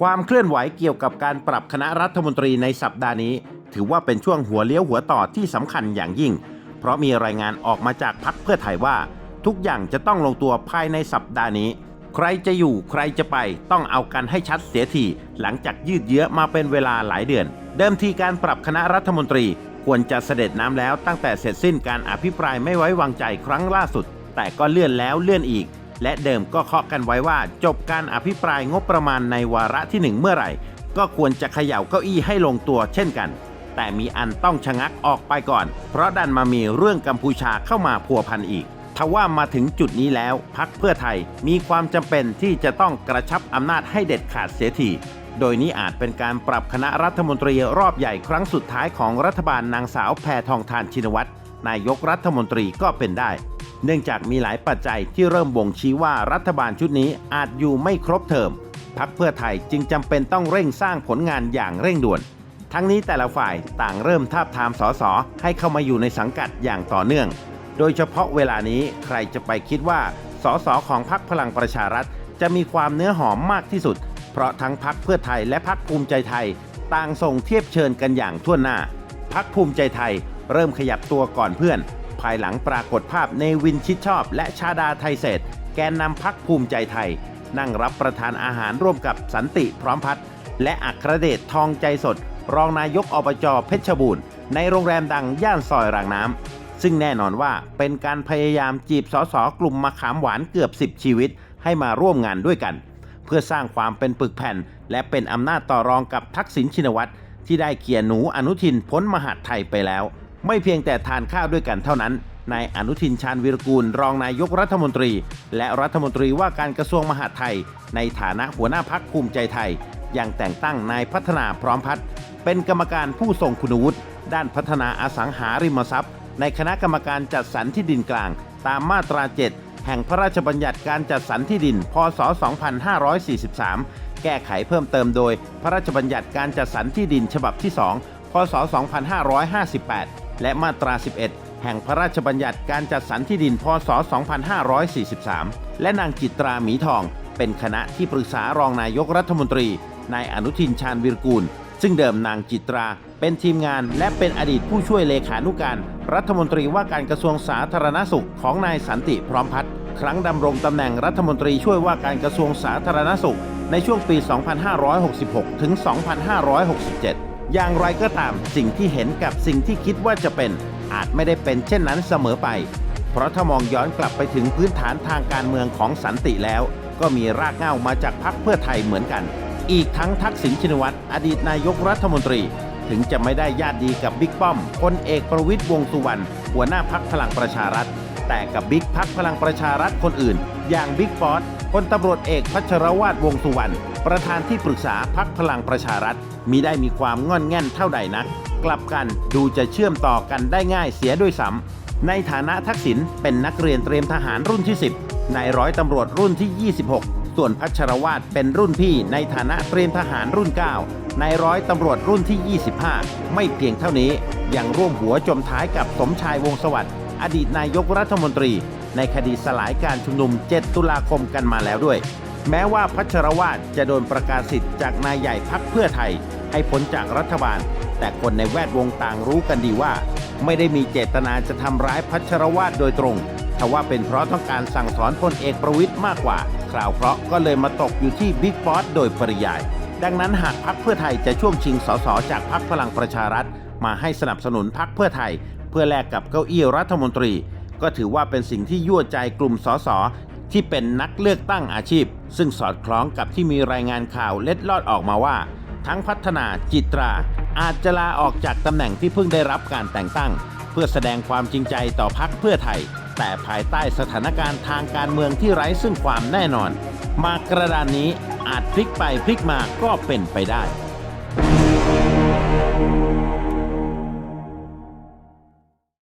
ความเคลื่อนไหวเกี่ยวกับการปรับคณะรัฐมนตรีในสัปดาห์นี้ ถือว่าเป็นช่วงหัวเลี้ยวหัวต่อที่สำคัญอย่างยิ่ง เพราะมีรายงานออกมาจากพักเพื่อไทยว่า ทุกอย่างจะต้องลงตัวภายในสัปดาห์นี้ ใครจะอยู่ใครจะไปต้องเอากันให้ชัดเสียทีหลังจากยืดเยื้อมาเป็นเวลาหลายเดือนเดิมทีการปรับคณะรัฐมนตรี ควรจะเสด็จน้ำแล้วตั้งแต่เสร็จสิ้นการอภิปรายไม่ไว้วางใจครั้งล่าสุด แต่ก็เลื่อนแล้วเลื่อนอีก และเดิมก็เคาะกันไว้ว่า จบการอภิปรายงบประมาณในวาระที่หนึ่งเมื่อไหร่ ก็ควรจะเขย่าเก้าอี้ให้ลงตัวเช่นกัน แต่มีอันต้องชะงักออกไปก่อน เพราะดันมามีเรื่องกัมพูชาเข้ามาพัวพันอีกทว่ามาถึงจุดนี้แล้วพักเพื่อไทยมีความจำเป็นที่จะต้องกระชับอำนาจให้เด็ดขาดเสียที โดยนี้อาจเป็นการปรับคณะรัฐมนตรีรอบใหญ่ครั้งสุดท้ายของรัฐบาลนางสาวแพทองทานชินวัตรนายกรัฐมนตรีก็เป็นได้ เนื่องจากมีหลายปัจจัยที่เริ่มบ่งชี้ว่ารัฐบาลชุดนี้อาจอยู่ไม่ครบเทอมพักเพื่อไทยจึงจำเป็นต้องเร่งสร้างผลงานอย่างเร่งด่วน ทั้งนี้แต่ละฝ่ายต่างเริ่มทาบทามสสให้เข้ามาอยู่ในสังกัดอย่างต่อเนื่อง โดยเฉพาะเวลานี้ใครจะไปคิดว่าสสของพรรคพลังประชารัฐจะมีความเนื้อหอมมากที่สุด เพราะทั้งพักเพื่อไทยและพักภูมิใจไทย ต่างส่งเทียบเชิญกันอย่างทั่วหน้า พักภูมิใจไทยเริ่มขยับตัวก่อนเพื่อน ภายหลังปรากฏภาพเนวินชิดชอบ และชาดาไทยเศรษแกนนำพักภูมิใจไทย นั่งรับประทานอาหารร่วมกับสันติพร้อมพัฒน์และอัครเดชทองใจสด รองนายกอบจเพชรบูรณ์ ในโรงแรมดังย่านซอยรางน้ำซึ่งแน่นอนว่าเป็นการพยายามจีบสสกลุ่มมะขามหวานเกือบ 10 ชีวิต ให้มาร่วมงานด้วยกัน เพื่อสร้างความเป็นปึกแผ่น และเป็นอำนาจต่อรองกับทักษิณชินวัตรที่ได้เกียรหนูอนุทินพ้นมหาดไทยไปแล้ว ไม่เพียงแต่ทานข้าวด้วยกันเท่านั้นนายอนุทินชาญวิรกูล รองนายกรัฐมนตรี และรัฐมนตรีว่าการกระทรวงมหาดไทย ในฐานะหัวหน้าพักภูมิใจไทย ยังแต่งตั้งนายพัฒนาพร้อมพัฒน์เป็นกรรมการผู้ทรงคุณวุฒิด้านพัฒนาอสังหาริมทรัพย์ ในคณะกรรมการจัดสรรที่ดินกลาง ตามมาตรา 7 แห่งพระราชบัญญัติการจัดสรรที่ดิน พศ 2543 แก้ไขเพิ่มเติมโดย พระราชบัญญัติการจัดสรรที่ดินฉบับที่ 2 พศ 2558 และมาตรา 11 แห่งพระราชบัญญัติการจัดสรรที่ดิน พศ 2543 และนางจิตราหมีทอง เป็นคณะที่ปรึกษารองนายกรัฐมนตรี นายอนุทินชาญวิรกูล ซึ่งเดิมนางจิตราเป็นทีมงานและเป็นอดีตผู้ช่วยเลขานุการ รัฐมนตรีว่าการกระทรวงสาธารณสุขของนายสันติพร้อมพัฒน์ครั้งดำรงตำแหน่งรัฐมนตรีช่วยว่าการกระทรวงสาธารณสุข ในช่วงปี 2566 ถึง 2567 อย่างไรก็ตามสิ่งที่เห็นกับสิ่งที่คิดว่าจะเป็น อาจไม่ได้เป็นเช่นนั้นเสมอไป เพราะถ้ามองย้อนกลับไปถึงพื้นฐานทางการเมืองของสันติแล้ว ก็มีรากเหง้ามาจากพรรคเพื่อไทยเหมือนกัน อีกทั้งทักษิณชินวัตรอดีตนายกรัฐมนตรี ถึงจะไม่ได้ญาติดีกับบิ๊กป้อมพลเอกประวิตยวงสุวรรณหัวหน้าพักพลังประชารัฐ แต่กับบิ๊กพักพลังประชารัฐคนอื่น อย่างบิ๊กป๊อตพลตำรวจเอกพัชรวาทวงสุวรรณประธานที่ปรึกษาพักพลังประชารัฐมิได้มีความง่อนแง่นเท่าใดนัก กลับกันดูจะเชื่อมต่อกันได้ง่ายเสียด้วยซ้ำในฐานะทักษิณเป็นนักเรียนเตรียมทหารรุ่นที่ 10นายร้อยตำรวจรุ่นที่ 26 ส่วนพัชรวาทเป็นรุ่นพี่ในฐานะเตรียมทหารรุ่น9นายร้อยตำรวจรุ่นที่ 25 ไม่เพียงเท่านี้ ยังร่วมหัวจมท้ายกับสมชายวงสวัสดิ์อดีตนายกรัฐมนตรี ในคดีสลายการชุมนุม 7 ตุลาคมกันมาแล้วด้วย แม้ว่าพัชรวาทจะโดนประกาศสิทธิ์จากนายใหญ่พักเพื่อไทย ให้พ้นจากรัฐบาล แต่คนในแวดวงต่างรู้กันดีว่า ไม่ได้มีเจตนาจะทำร้ายพัชรวาทโดยตรงทว่าเป็นเพราะต้องการสั่งสอนพลเอกประวิตยมากกว่า คราวเคราะห์ก็เลยมาตกอยู่ที่บิ๊กบอสโดยปริยาย ดังนั้นหากพักเพื่อไทยจะช่วงชิงสสจากพักพลังประชารัฐ มาให้สนับสนุนพักเพื่อไทย เพื่อแลกกับเก้าอี้รัฐมนตรี ก็ถือว่าเป็นสิ่งที่ยั่วใจกลุ่มสสที่เป็นนักเลือกตั้งอาชีพ ซึ่งสอดคล้องกับที่มีรายงานข่าวเล็ดลอดออกมาว่า ทั้งพัฒนาจิตรา อาจจะลาออกจากตำแหน่งที่เพิ่งได้รับการแต่งตั้ง เพื่อแสดงความจริงใจต่อพักเพื่อไทย แต่ภายใต้สถานการณ์ทางการเมืองที่ไร้ซึ่งความแน่นอน มากระดานนี้อาจพลิกไปพลิกมาก็เป็นไปได้